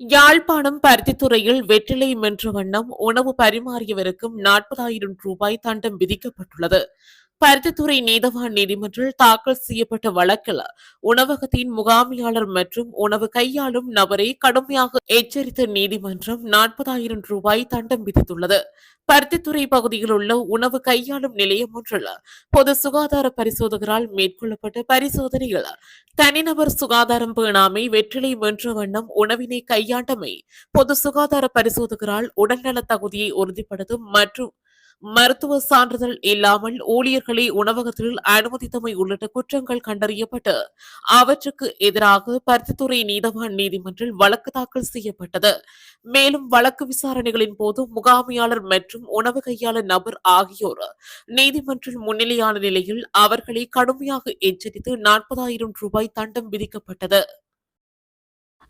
யாழ்ப்பாணம் பருத்தித்துறையில் வெற்றிலை மென்ற வண்ணம் உணவு பரிமாறியவருக்கும் நாற்பதாயிரம் ரூபாய் தண்டம் விதிக்கப்பட்டுள்ளது. பருத்தித்துறை நீதவான் நீதிமன்றில் தாக்கல் செய்யப்பட்ட வழக்கில் உணவகத்தின் முகாமியாளர் மற்றும் உணவு கையாளும் நபரை கடுமையாக எச்சரித்த நீதிமன்றம் நாற்பதாயிரம் ரூபாய் தண்டம் விதித்துள்ளது. பருத்தித்துறை பகுதியில் உள்ள உணவு கையாளும் நிலையம் ஒன்றில் பொது சுகாதார பரிசோதகரால் மேற்கொள்ளப்பட்ட பரிசோதனையில் தனிநபர் சுகாதாரம் பேணாமை வெற்றிலை வென்ற வண்ணம் உணவினை கையாண்டமை பொது சுகாதார பரிசோதகரால் உடல்நல தகுதியை உறுதிப்படுத்தும் மற்றும் மருத்துவ சான்றிதழ் இல்லாமல் ஊழியர்களை உணவகத்தில் அனுமதித்தமை உள்ளிட்ட குற்றங்கள் கண்டறியப்பட்டு அவற்றுக்கு எதிராக பருத்தித்துறை நீதவான் நீதிமன்றில் வழக்கு தாக்கல் செய்யப்பட்டது. மேலும் வழக்கு விசாரணைகளின் போது முகாமையாளர் மற்றும் உணவு கையாளர் நபர் ஆகியோர் நீதிமன்றில் முன்னிலையான நிலையில் அவர்களை கடுமையாக எச்சரித்து நாற்பதாயிரம் ரூபாய் தண்டம் விதிக்கப்பட்டது.